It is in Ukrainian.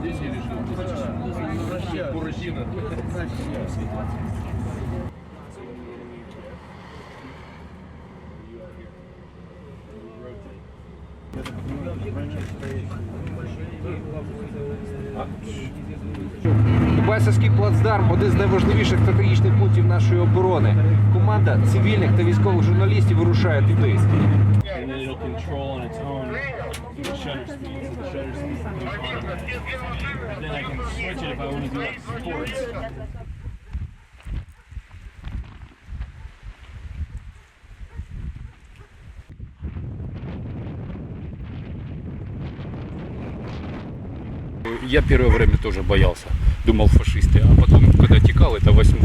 Здесь я решил. Буратино. Дебальцевський плацдарм один з найважливіших стратегічних пунктів нашої оборони. Команда цивільних та військових журналістів вирушає туди. It'll control on its own the shutter speed. So the shutter speed goes on. And then I can switch it if I want to do like sports. Я первое время тоже боялся, думал фашисты, а потом, когда текал, это 8